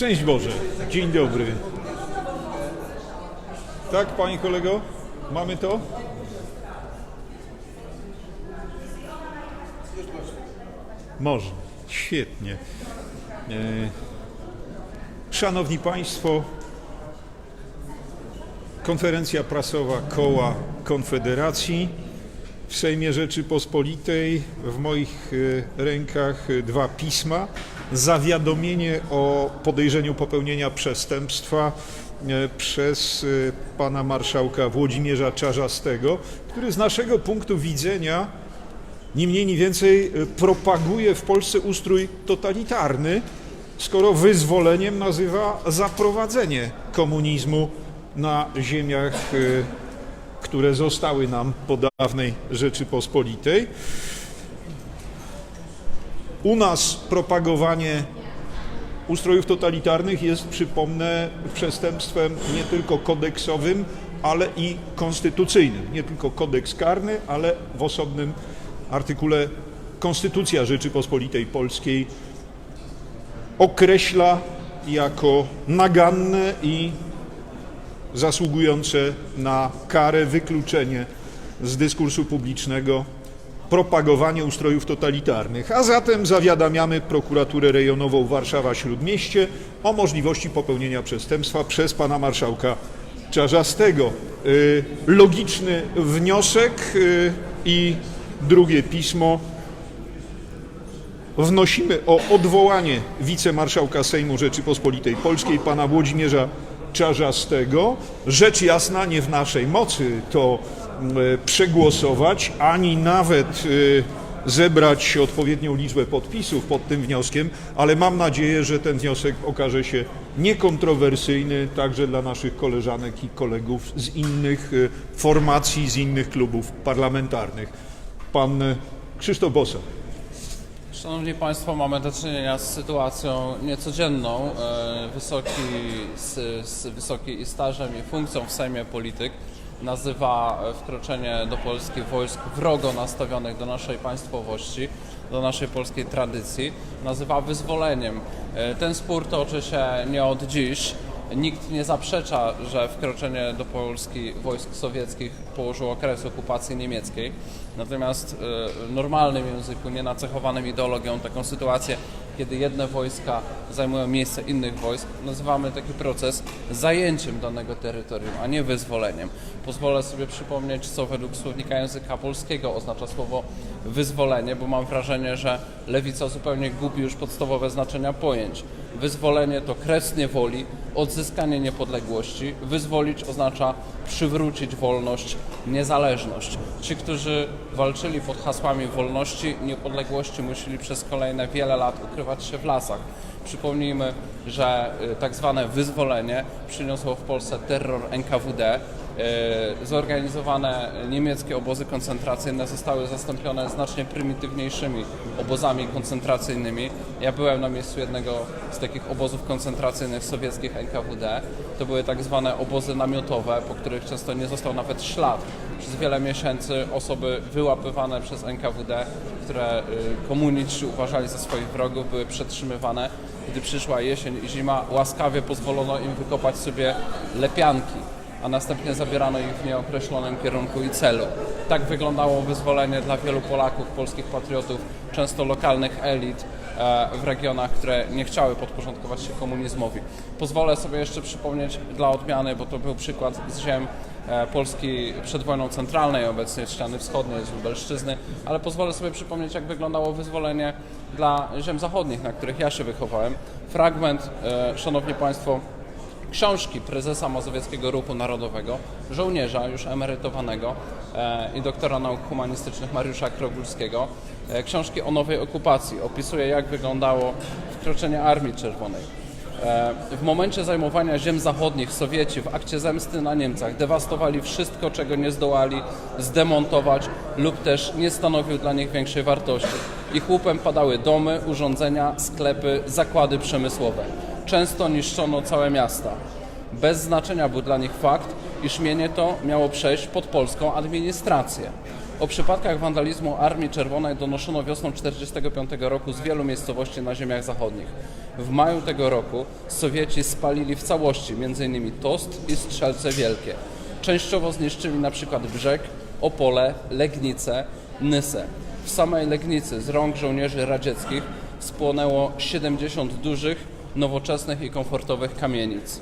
Szczęść Boże. Dzień dobry. Tak, panie kolego? Mamy to? Można. Świetnie. E, Szanowni Państwo, konferencja prasowa Koła Konfederacji w Sejmie Rzeczypospolitej. W moich e, rękach e, dwa pisma. Zawiadomienie o podejrzeniu popełnienia przestępstwa e, przez pana marszałka Włodzimierza Czarzastego, który z naszego punktu widzenia ni mniej, ni więcej propaguje w Polsce ustrój totalitarny, skoro wyzwoleniem nazywa zaprowadzenie komunizmu na ziemiach, które zostały nam po dawnej Rzeczypospolitej. U nas propagowanie ustrojów totalitarnych jest, przypomnę, przestępstwem nie tylko kodeksowym, ale i konstytucyjnym. Nie tylko kodeks karny, ale w osobnym artykule Konstytucja Rzeczypospolitej Polskiej określa jako naganne i zasługujące na karę wykluczenie z dyskursu publicznego propagowanie ustrojów totalitarnych. A zatem zawiadamiamy prokuraturę rejonową Warszawa-Śródmieście o możliwości popełnienia przestępstwa przez pana marszałka Czarzastego. Y, Logiczny wniosek y, i drugie pismo. Wnosimy o odwołanie wicemarszałka Sejmu Rzeczypospolitej Polskiej pana Włodzimierza Czarzastego. Rzecz jasna, nie w naszej mocy to e, przegłosować, ani nawet e, zebrać odpowiednią liczbę podpisów pod tym wnioskiem, ale mam nadzieję, że ten wniosek okaże się niekontrowersyjny także dla naszych koleżanek i kolegów z innych e, formacji, z innych klubów parlamentarnych. Pan Krzysztof Bosak. Szanowni Państwo, mamy do czynienia z sytuacją niecodzienną. E, Wysoki, z, z wysoki stażem i funkcją w Sejmie polityk nazywa wkroczenie do Polski wojsk wrogo nastawionych do naszej państwowości, do naszej polskiej tradycji, nazywa wyzwoleniem. E, Ten spór toczy się nie od dziś. Nikt nie zaprzecza, że wkroczenie do Polski wojsk sowieckich położyło kres okupacji niemieckiej. Natomiast w normalnym języku, nie nacechowanym ideologią, taką sytuację, kiedy jedne wojska zajmują miejsce innych wojsk, nazywamy taki proces zajęciem danego terytorium, a nie wyzwoleniem. Pozwolę sobie przypomnieć, co według słownika języka polskiego oznacza słowo wyzwolenie, bo mam wrażenie, że lewica zupełnie gubi już podstawowe znaczenia pojęć. Wyzwolenie to kres niewoli, odzyskanie niepodległości. Wyzwolić oznacza przywrócić wolność, niezależność. Ci, którzy walczyli pod hasłami wolności, niepodległości, musieli przez kolejne wiele lat ukrywać się w lasach. Przypomnijmy, że y, tak zwane wyzwolenie przyniosło w Polsce terror NKWD. Y, Zorganizowane niemieckie obozy koncentracyjne zostały zastąpione znacznie prymitywniejszymi obozami koncentracyjnymi. Ja byłem na miejscu jednego z takich obozów koncentracyjnych sowieckich NKWD. To były tak zwane obozy namiotowe, po których często nie został nawet ślad. Przez wiele miesięcy osoby wyłapywane przez NKWD, które y, komuniści uważali za swoich wrogów, były przetrzymywane. Gdy przyszła jesień i zima, łaskawie pozwolono im wykopać sobie lepianki a następnie zabierano ich w nieokreślonym kierunku i celu. Tak wyglądało wyzwolenie dla wielu Polaków, polskich patriotów, często lokalnych elit e, w regionach, które nie chciały podporządkować się komunizmowi. Pozwolę sobie jeszcze przypomnieć dla odmiany, bo to był przykład z ziem Polski przed wojną centralnej, obecnie ściany wschodniej, z Lubelszczyzny, ale pozwolę sobie przypomnieć, jak wyglądało wyzwolenie dla ziem zachodnich, na których ja się wychowałem. Fragment, e, szanowni państwo, książki prezesa Mazowieckiego Ruchu Narodowego, żołnierza już emerytowanego e, i doktora nauk humanistycznych Mariusza Krogulskiego. E, książki o nowej okupacji. Opisuje, jak wyglądało wkroczenie Armii Czerwonej. E, w momencie zajmowania ziem zachodnich Sowieci w akcie zemsty na Niemcach dewastowali wszystko, czego nie zdołali zdemontować lub też nie stanowił dla nich większej wartości. Ich łupem padały domy, urządzenia, sklepy, zakłady przemysłowe. Często niszczono całe miasta. Bez znaczenia był dla nich fakt, iż mienie to miało przejść pod polską administrację. O przypadkach wandalizmu Armii Czerwonej donoszono wiosną 1945 roku z wielu miejscowości na ziemiach zachodnich. W maju tego roku Sowieci spalili w całości m.in. Tost i Strzelce Wielkie. Częściowo zniszczyli przykład Brzeg, Opole, Legnice, Nysę. W samej Legnicy z rąk żołnierzy radzieckich spłonęło 70 dużych, nowoczesnych i komfortowych kamienic.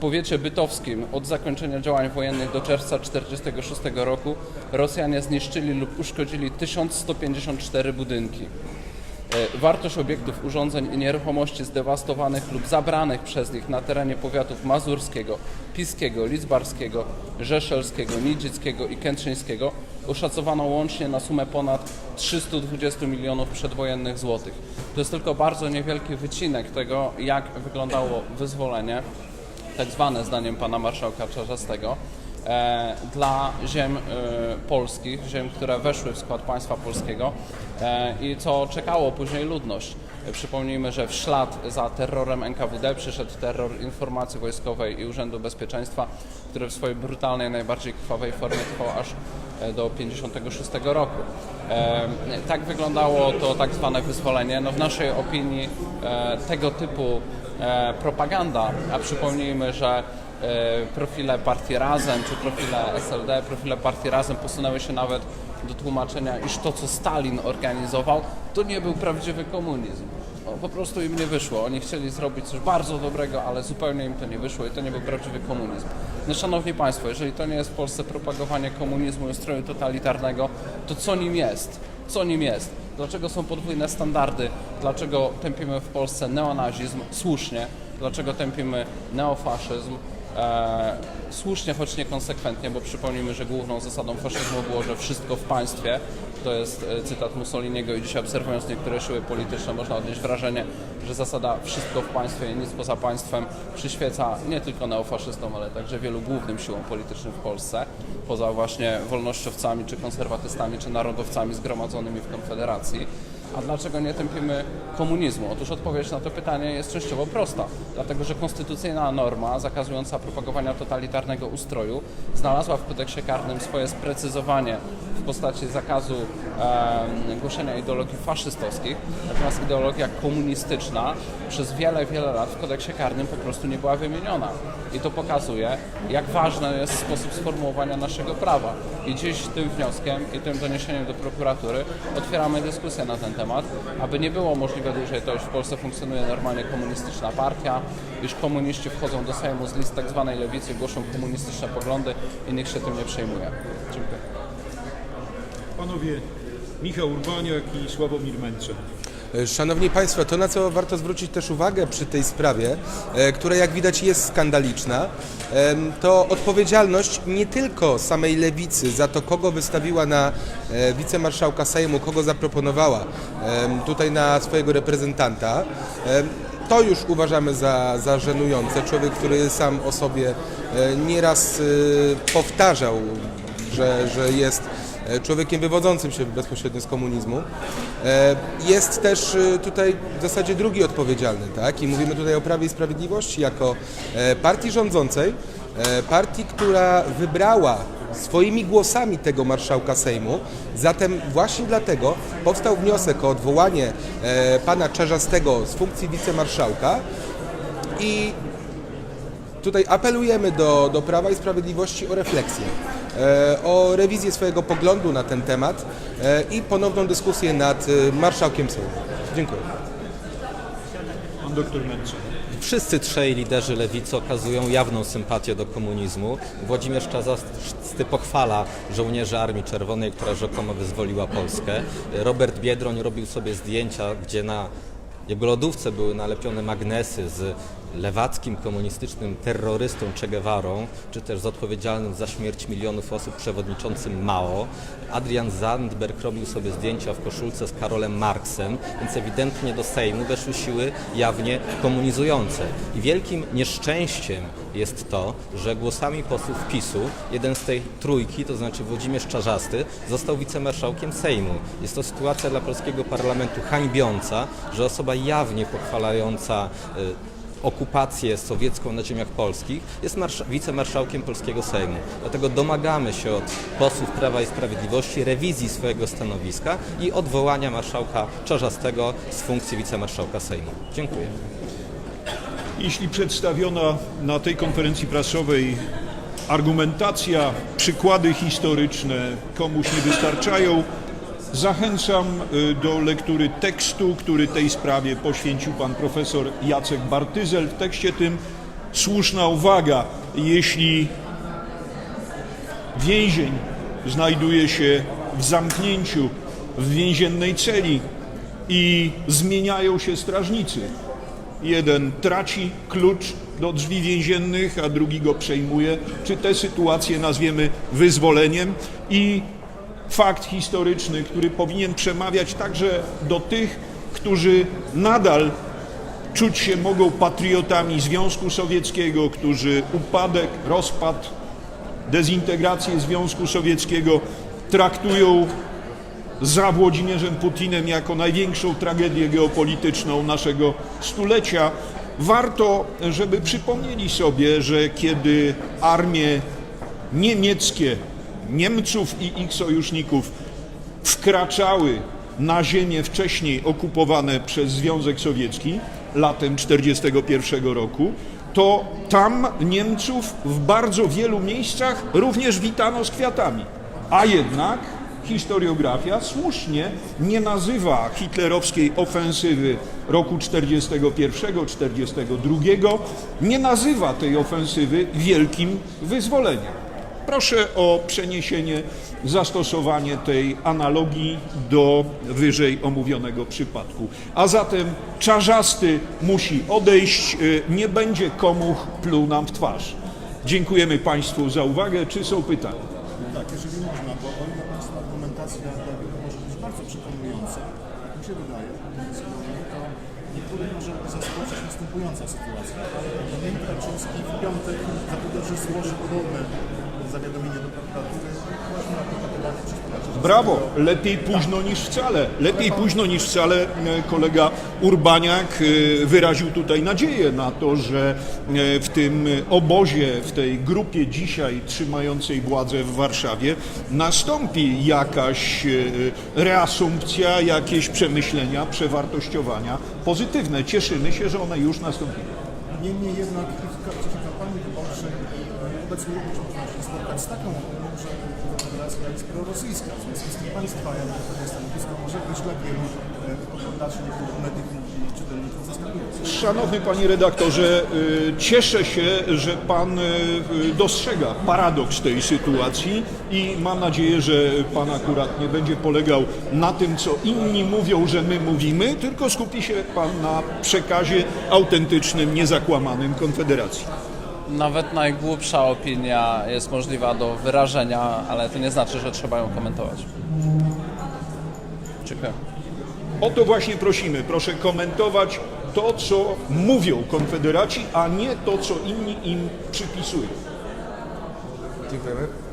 Powiecie bytowskim od zakończenia działań wojennych do czerwca 1946 roku Rosjanie zniszczyli lub uszkodzili 1154 budynki. E, Wartość obiektów, urządzeń i nieruchomości zdewastowanych lub zabranych przez nich na terenie powiatów mazurskiego, piskiego, lidzbarskiego, rzeszelskiego, nidzickiego i kętrzyńskiego oszacowano łącznie na sumę ponad 320 milionów przedwojennych złotych. To jest tylko bardzo niewielki wycinek tego, jak wyglądało wyzwolenie tak zwane zdaniem pana marszałka Czarzastego, e, dla ziem e, polskich, ziem, które weszły w skład państwa polskiego e, i co czekało później ludność. Przypomnijmy, że w ślad za terrorem NKWD przyszedł terror informacji wojskowej i Urzędu Bezpieczeństwa, który w swojej brutalnej, najbardziej krwawej formie trwał aż do 56 roku. E, tak wyglądało to tak zwane wyzwolenie. No w naszej opinii e, tego typu e, propaganda, a przypomnijmy, że e, profile partii Razem czy profile SLD, profile partii Razem posunęły się nawet do tłumaczenia, iż to, co Stalin organizował, to nie był prawdziwy komunizm. No, po prostu im nie wyszło. Oni chcieli zrobić coś bardzo dobrego, ale zupełnie im to nie wyszło i to nie był prawdziwy komunizm. No, szanowni Państwo, jeżeli to nie jest w Polsce propagowanie komunizmu i ustroju totalitarnego, to co nim jest? Co nim jest? Dlaczego są podwójne standardy? Dlaczego tępimy w Polsce neonazizm? Słusznie. Dlaczego tępimy neofaszyzm? E, słusznie, choć niekonsekwentnie, bo przypomnijmy, że główną zasadą faszyzmu było, że wszystko w państwie. To jest e, cytat Mussoliniego i dzisiaj obserwując niektóre siły polityczne można odnieść wrażenie, że zasada wszystko w państwie i nic poza państwem przyświeca nie tylko neofaszystom, ale także wielu głównym siłom politycznym w Polsce, poza właśnie wolnościowcami, czy konserwatystami, czy narodowcami zgromadzonymi w Konfederacji. A dlaczego nie tępimy komunizmu? Otóż odpowiedź na to pytanie jest częściowo prosta. Dlatego, że konstytucyjna norma zakazująca propagowania totalitarnego ustroju znalazła w kodeksie karnym swoje sprecyzowanie w postaci zakazu em, głoszenia ideologii faszystowskich, natomiast ideologia komunistyczna przez wiele, wiele lat w kodeksie karnym po prostu nie była wymieniona. I to pokazuje, jak ważny jest sposób sformułowania naszego prawa. I dziś tym wnioskiem i tym doniesieniem do prokuratury otwieramy dyskusję na ten temat, aby nie było możliwe dłużej, to już w Polsce funkcjonuje normalnie komunistyczna partia, iż komuniści wchodzą do Sejmu z list tak zwanej lewicy, głoszą komunistyczne poglądy i nikt się tym nie przejmuje. Dziękuję. Panowie Michał Urbaniak i Sławomir Mencen. Szanowni Państwo, to na co warto zwrócić też uwagę przy tej sprawie, e, która jak widać jest skandaliczna, to odpowiedzialność nie tylko samej lewicy za to, kogo wystawiła na e, wicemarszałka Sejmu, kogo zaproponowała tutaj na swojego reprezentanta. To już uważamy za, za żenujące. Człowiek, który sam o sobie e, nieraz e, powtarzał, że, że jest e, człowiekiem wywodzącym się bezpośrednio z komunizmu. E, Jest też e, tutaj w zasadzie drugi odpowiedzialny, tak? I mówimy tutaj o Prawie i Sprawiedliwości jako e, partii rządzącej, e, partii, która wybrała swoimi głosami tego marszałka Sejmu. Zatem właśnie dlatego powstał wniosek o odwołanie e, pana Czarzastego z funkcji wicemarszałka i Tutaj apelujemy do, do Prawa i Sprawiedliwości o refleksję, e, o rewizję swojego poglądu na ten temat e, i ponowną dyskusję nad e, marszałkiem Sejmu. Dziękuję. Pan doktor Mencen. Wszyscy trzej liderzy lewicy okazują jawną sympatię do komunizmu. Włodzimierz Czarzasty pochwala żołnierzy Armii Czerwonej, która rzekomo wyzwoliła Polskę. Robert Biedroń robił sobie zdjęcia, gdzie na jego lodówce były nalepione magnesy z lewackim komunistycznym terrorystą Che Guevarą, czy też z odpowiedzialnym za śmierć milionów osób przewodniczącym Mao. Adrian Zandberg robił sobie zdjęcia w koszulce z Karolem Marksem, więc ewidentnie do Sejmu weszły siły jawnie komunizujące. I wielkim nieszczęściem jest to, że głosami posłów PiSu jeden z tej trójki, to znaczy Włodzimierz Czarzasty, został wicemarszałkiem Sejmu. Jest to sytuacja dla polskiego parlamentu hańbiąca, że osoba jawnie pochwalająca y, okupację sowiecką na ziemiach polskich, jest marsza- wicemarszałkiem polskiego Sejmu. Dlatego domagamy się od posłów Prawa i Sprawiedliwości rewizji swojego stanowiska i odwołania marszałka Czarzastego z funkcji wicemarszałka Sejmu. Dziękuję. Jeśli przedstawiona na tej konferencji prasowej argumentacja, przykłady historyczne komuś nie wystarczają, zachęcam y, do lektury tekstu, który tej sprawie poświęcił pan profesor Jacek Bartyzel. W tekście tym słuszna uwaga, jeśli więzień znajduje się w zamknięciu w więziennej celi i zmieniają się strażnicy, Jeden traci klucz do drzwi więziennych, a drugi go przejmuje. Czy tę sytuację nazwiemy wyzwoleniem? I fakt historyczny, który powinien przemawiać także do tych, którzy nadal czuć się mogą patriotami Związku Sowieckiego, którzy upadek, rozpad, dezintegrację Związku Sowieckiego traktują za Włodzimierzem Putinem jako największą tragedię geopolityczną naszego stulecia. Warto, żeby przypomnieli sobie, że kiedy armie niemieckie, Niemców i ich sojuszników wkraczały na ziemię wcześniej okupowane przez Związek Sowiecki latem 1941 roku, to tam Niemców w bardzo wielu miejscach również witano z kwiatami. A jednak historiografia słusznie nie nazywa hitlerowskiej ofensywy roku 41-42, nie nazywa tej ofensywy wielkim wyzwoleniem. Proszę o przeniesienie, zastosowanie tej analogii do wyżej omówionego przypadku. A zatem czarzasty musi odejść, y, nie będzie komuch pluł nam w twarz. Dziękujemy Państwu za uwagę. Czy są pytania? Tak, jeżeli można, bo o ile Państwa argumentacja może być bardzo przekonująca, jak mi się wydaje, niektórych może zaskoczyć następująca sytuacja. Premier Kaczyński w piątek zapowiedział, że złoży podobne zawiadomienie do prokuratury. Brawo, lepiej późno niż wcale. Lepiej późno niż wcale e, kolega Urbaniak e, wyraził tutaj nadzieję na to, że e, w tym obozie, w tej grupie dzisiaj trzymającej władzę w Warszawie nastąpi jakaś reasumpcja, jakieś przemyślenia, przewartościowania pozytywne. Cieszymy się, że one już nastąpiły. Niemniej jednak w czasie kampanii wyborczej obecnie można się spotkać z taką opinią, że Konfederacja jest prorosyjska. W związku z tym Państwa takie stanowisko może być lepiej e, oglądaczy niektórych mediów Szanowny panie redaktorze, y, cieszę się, że pan y, y, dostrzega paradoks tej sytuacji i mam nadzieję, że pan akurat nie będzie polegał na tym, co inni mówią, że my mówimy, tylko skupi się pan na przekazie autentycznym, niezakłamanym Konfederacji. Nawet najgłupsza opinia jest możliwa do wyrażenia, ale to nie znaczy, że trzeba ją komentować. Dziękuję. O to właśnie prosimy. Proszę komentować to, co mówią Konfederaci, a nie to, co inni im przypisują. Dziękujemy.